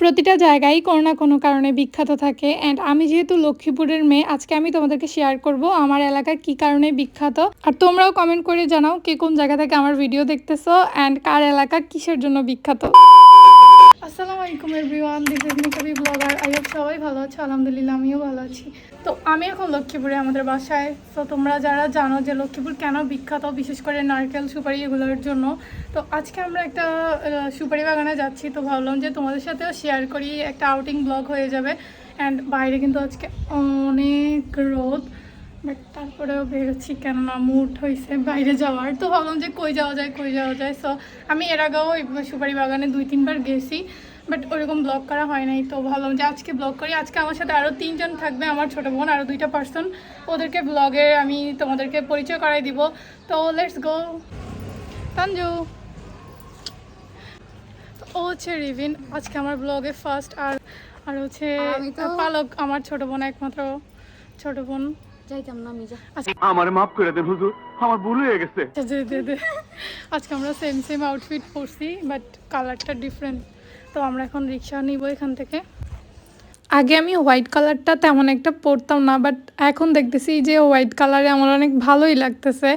প্রতিটা জায়গায় কোনো না কোনো কারণে বিখ্যাত থাকে। অ্যান্ড আমি যেহেতু লক্ষ্মীপুরের মেয়ে, আজকে আমি তোমাদেরকে শেয়ার করব আমার এলাকা কি কারণে বিখ্যাত। আর তোমরাও কমেন্ট করে জানাও কে কোন জায়গা থেকে আমার ভিডিও দেখতেছো অ্যান্ড কার এলাকা কিসের জন্য বিখ্যাত। আসসালামু আলাইকুম এভরিওয়ান দিস ইজ নিকবি ব্লগার আই হোপ সবাই ভালো আছো, আলহামদুলিল্লাহ আমিও ভালো আছি। তো আমি এখন লক্ষ্মীপুরে আমাদের বাসায়। তো তোমরা যারা জানো যে লক্ষ্মীপুর কেন বিখ্যাত, বিশেষ করে নারকেল, সুপারি এগুলোর জন্য। তো আজকে আমরা একটা সুপারি বাগানে যাচ্ছি। তো ভাবলাম যে তোমাদের সাথেও শেয়ার করি। একটা আউটিং ব্লগ হয়ে যাবে। অ্যান্ড বাইরে কিন্তু আজকে অনেক রোদ। বাট তারপরেও বেরোচ্ছি কেননা মুড হয়েছে বাইরে যাওয়ার। তো ভাবলাম যে কই যাওয়া যায় কই যাওয়া যায়। সো আমি এর আগেও সুপারি বাগানে দুই তিনবার গেছি। বাট ওরকম ব্লগ করা হয় নাই। তো ভাবলাম যে আজকে ব্লগ করি। আজকে আমার সাথে আরও তিনজন থাকবে আমার ছোটো বোন আরও দুইটা পার্সন ওদেরকে ব্লগে আমি তোমাদেরকে পরিচয় করাই দিব। তো লেটস গো তানজু। ও হচ্ছে রিভিন। আজকে আমার ব্লগে ফার্স্ট আর আর হচ্ছে পালক আমার ছোট বোন একমাত্র ছোট বোন। যাইতাম না আমি যা। আমার মাফ করে দেন হুজুর আমার ভুল হয়ে গেছে। আচ্ছা, দে দে দে। আজকে আমরা সেম সেম আউটফিট পরছি বাট কালারটা ডিফারেন্ট তো আমরা এখন রিক্সা নিব এখান থেকে। আগে আমি হোয়াইট কালারটা তেমন একটা পরতাম না বাট এখন দেখতেছি যে হোয়াইট কালারে আমার অনেক ভালোই লাগতেছে।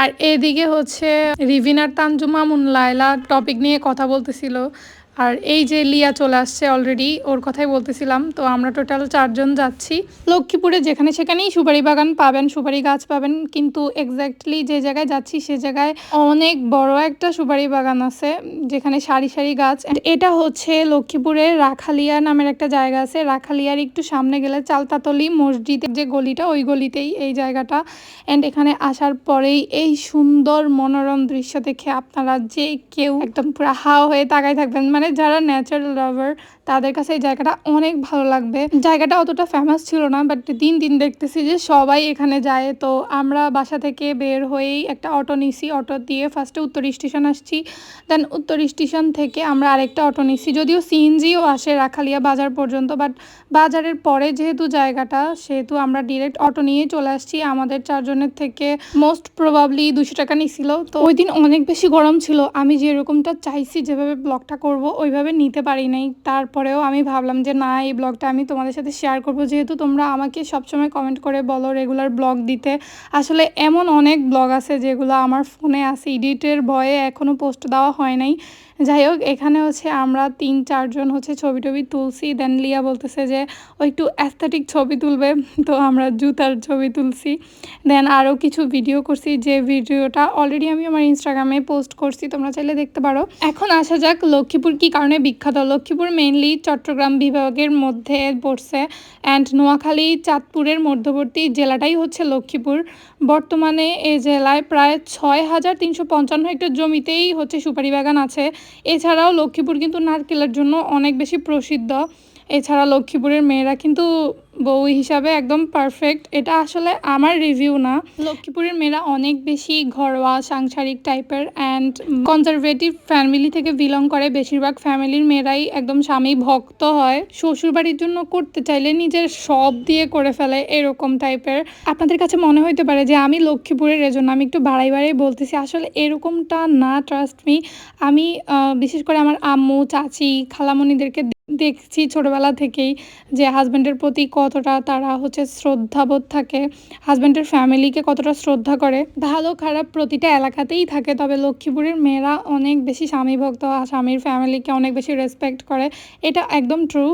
আর এদিকে হচ্ছে রিভিনার তানজুমা মুন লায়লা টপিক নিয়ে কথা বলতেছিল। আর এই যে লিয়া চলে আসছে অলরেডি ওর কথাই বলতেছিলাম, তো আমরা টোটাল চারজন যাচ্ছি। লক্ষ্মীপুরে যেখানে সেখানেই সুপারি বাগান পাবেন, সুপারি গাছ পাবেন, কিন্তু এক্স্যাক্টলি যে জায়গায় যাচ্ছি সে জায়গায় অনেক বড় একটা সুপারি বাগান আছে, যেখানে সারি সারি গাছ। এটা হচ্ছে লক্ষ্মীপুরে রাখালিয়া নামের একটা জায়গা আছে। রাখালিয়ার একটু সামনে গেলে চালতাতলি মসজিদের যে গলিটা, ওই গলিতেই এই জায়গাটা। অ্যান্ড এখানে আসার পরেই এই সুন্দর মনোরম দৃশ্য দেখে আপনারা যে কেউ একদম পুরা হাও হয়ে তাকাই থাকবেন। মানে যারা ন্যাচারাল লাভার তাদের কাছে এই জায়গাটা অনেক ভালো লাগবে। জায়গাটা অতটা ফেমাস ছিল না বাট দিন দিন দেখতেছি যে সবাই এখানে যায়। তো আমরা বাসা থেকে বের হয়েই একটা অটো নিছি অটো দিয়ে ফার্স্টে উত্তর স্টেশন আসছি। দেন উত্তর স্টেশন থেকে আমরা আরেকটা অটো নিছি, যদিও সিএনজিও আসে রাখালিয়া বাজার পর্যন্ত বাট বাজারের পরে যেহেতু জায়গাটা, সেহেতু আমরা ডিরেক্ট অটো নিয়ে চলে আসছি। আমাদের চারজনের থেকে মোস্ট প্রবাবলি দুশো টাকা নিছিল। তো ওই দিন অনেক বেশি গরম ছিল। আমি যেরকমটা চাইছি, যেভাবে ব্লগটা করব ওইভাবে নিতে পারি নাই। তারপরেও আমি ভাবলাম যে, না, এই ব্লগটা আমি তোমাদের সাথে শেয়ার করব। যেহেতু তোমরা আমাকে সবসময় কমেন্ট করে বলো রেগুলার ব্লগ দিতে। আসলে এমন অনেক ব্লগ আছে যেগুলো আমার ফোনে আছে। এডিটের ভয়ে এখনও পোস্ট দেওয়া হয় নাই। যাই হোক, এখানে হচ্ছে আমরা তিন, চারজন হচ্ছে ছবি টবি তুলছি। দেন লিয়া বলতেছে যে, ও একটু অ্যাস্থেটিক ছবি তুলবে। তো আমরা জুতার ছবি তুলছি। দেন আরও কিছু ভিডিও করছি। যে ভিডিওটা অলরেডি আমি আমার ইনস্টাগ্রামে পোস্ট করছি, তোমরা চাইলে দেখতে পারো। এখন আসা যাক লক্ষ্মীপুর কি কারণে বিখ্যাত। লক্ষ্মীপুর মেইনলি চট্টগ্রাম বিভাগের মধ্যে পড়ছে অ্যান্ড নোয়াখালী, চাঁদপুরের মধ্যবর্তী জেলাটাই হচ্ছে লক্ষ্মীপুর। বর্তমানে এই জেলায় প্রায় ছয় হাজার তিনশো পঞ্চান্ন হেক্টর জমিতেই হচ্ছে সুপারি বাগান আছে। এছাড়াও লক্ষ্মীপুর কিন্তু নারকেলের জন্য অনেক বেশি প্রসিদ্ধ। এছাড়া লক্ষ্মীপুরের মেয়েরা কিন্তু বউ হিসাবে একদম পারফেক্ট এটা আসলে আমার রিভিউ না। লক্ষ্মীপুরের মেয়েরা অনেক বেশি ঘরোয়া, সাংসারিক টাইপের অ্যান্ড কনজারভেটিভ ফ্যামিলি থেকে বিলং করে। বেশিরভাগ ফ্যামিলির মেয়েরাই একদম স্বামী ভক্ত হয়। শ্বশুরবাড়ির জন্য করতে চাইলে নিজের সব দিয়ে করে ফেলে এরকম টাইপের আপনাদের কাছে মনে হইতে পারে যে আমি লক্ষ্মীপুরের এজন্য, আমি একটু বাড়াই বাড়াই বলতেছি। আসলে এরকমটা না ট্রাস্ট মি আমি বিশেষ করে আমার আম্মু, চাচি, খালামণিদেরকে দেখছি ছোটবেলা থেকেই যে হাজব্যান্ডের প্রতি কতটা তারা হচ্ছে শ্রদ্ধাবোধ থাকে হাজব্যান্ডের ফ্যামিলিকে কতটা শ্রদ্ধা করে। ভালো খারাপ প্রতিটা এলাকাতেই থাকে, তবে লক্ষ্মীপুরের মেয়েরা অনেক বেশি স্বামীভক্ত, আর স্বামীর ফ্যামিলিকে অনেক বেশি রেসপেক্ট করে। এটা একদম ট্রু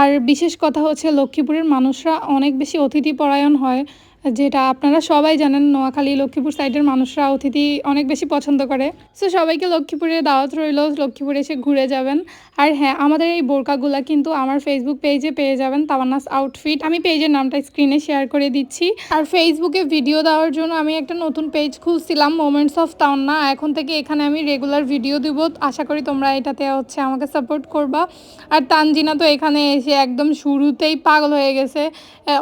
আর বিশেষ কথা হচ্ছে লক্ষ্মীপুরের মানুষরা অনেক বেশি অতিথি পরায়ণ হয়। যেটা আপনারা সবাই জানেন, নোয়াখালী, লক্ষ্মীপুর সাইডের মানুষরা অতিথি অনেক বেশি পছন্দ করে। সো সবাইকে লক্ষ্মীপুরে দাওয়াত রইল, লক্ষ্মীপুরে এসে ঘুরে যাবেন। আর হ্যাঁ আমাদের এই বোরকাগুলা কিন্তু আমার ফেসবুক পেজে পেয়ে যাবেন, তাওয়ান্নাস আউটফিট আমি পেজের নামটা স্ক্রিনে শেয়ার করে দিচ্ছি। আর ফেসবুকে ভিডিও দেওয়ার জন্য আমি একটা নতুন পেজ খুলছিলাম মোমেন্টস অফ তাওয়ান্না এখন থেকে এখানে আমি রেগুলার ভিডিও দিব। আশা করি তোমরা এটাতে হচ্ছে আমাকে সাপোর্ট করবা। আর তানজিনা তো এখানে এসে একদম শুরুতেই পাগল হয়ে গেছে।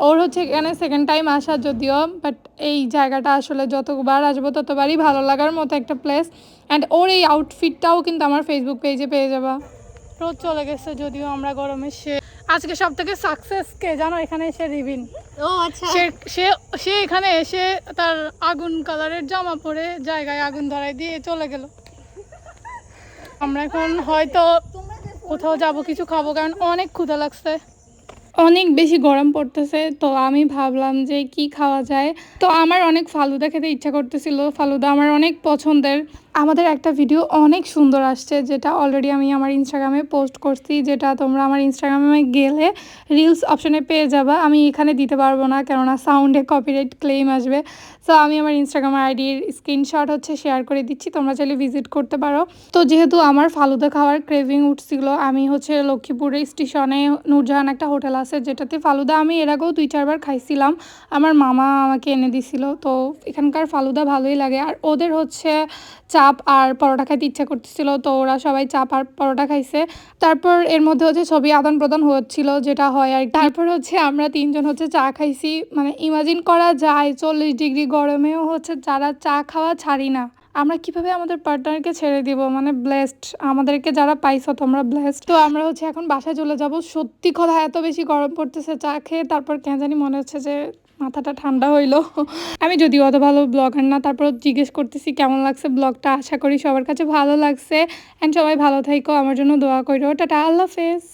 ওর হচ্ছে এখানে সেকেন্ড টাইম আসা যদিও বাট এই জায়গাটা আসলে যতবার আসব ততবারই ভালো লাগার মতো একটা প্লেস অ্যান্ড ওর এই আউটফিটটাও কিন্তু আমার ফেসবুক পেজে পেয়ে যাবা। রোদ চলে গেছে যদিও আমরা গরমে সে আজকে সব থেকে সাকসেস কে জানো? এখানে এসে রিবিন। ও আচ্ছা। সে সে সে এখানে এসে তার আগুন কালারের জামা পরে জায়গায় আগুন ধরাই দিয়ে চলে গেল। আমরা এখন হয়তো কোথাও যাব কিছু খাব কারণ অনেক ক্ষুধা লাগছে। অনেক বেশি গরম পড়তেছে, তো আমি ভাবলাম যে কি খাওয়া যায়। তো আমার অনেক ফালুদা খেতে ইচ্ছা করতেছিল, ফালুদা আমার অনেক পছন্দের। আমাদের একটা ভিডিও অনেক সুন্দর আসছে, যেটা অলরেডি আমি আমার ইনস্টাগ্রামে পোস্ট করছি, যেটা তোমরা আমার ইনস্টাগ্রামে গেলে রিলস অপশনে পেয়ে যাবা। আমি এখানে দিতে পারব না, কেননা সাউন্ডে কপিরাইট ক্লেম আসবে। সো আমি আমার ইনস্টাগ্রাম আইডির স্ক্রিনশট হচ্ছে শেয়ার করে দিচ্ছি, তোমরা চাইলে ভিজিট করতে পারো। তো, যেহেতু আমার ফালুদা খাওয়ার ক্রেভিং উঠছিল, আমি হচ্ছে লক্ষ্মীপুরের স্টেশনে নূরজাহান একটা হোটেল আছে, যেটাতে ফালুদা, আমি এর আগেও দুই, চারবার খাইছিলাম। আমার মামা আমাকে এনে দিছিল, তো এখানকার ফালুদা ভালোই লাগে। আর ওদের হচ্ছে চাপ আর পরোটা খাইতে ইচ্ছা করতেছিল, তো ওরা সবাই চাপ আর পরোটা খাইছে। তারপর এর মধ্যে হচ্ছে ছবি আদান প্রদান হচ্ছিল, যেটা হয় আর তারপর হচ্ছে আমরা তিনজন হচ্ছে চা খাইছি। মানে ইমাজিন করা যায়, চল্লিশ ডিগ্রি গরমেও হচ্ছে যারা চা খাওয়া ছাড়ি না। আমরা কীভাবে আমাদের পার্টনারকে ছেড়ে দিব? মানে ব্লেসড আমাদেরকে যারা পাইছো তোমরা ব্লেসড তো আমরা হচ্ছে এখন বাসায় চলে যাব। সত্যি কথা, এত বেশি গরম পড়তেছে চা খেয়ে। তারপর কেন জানি মনে হচ্ছে যে মাথাটা ঠান্ডা হইল। আমি যদিও অত ভালো ব্লগার না তারপর জিজ্ঞেস করতেছি, কেমন লাগছে ব্লগটা আশা করি সবার কাছে ভালো লাগছে। অ্যান্ড সবাই ভালো থাইকো, আমার জন্য দোয়া করো টাটা, আল্লাহ হাফেজ।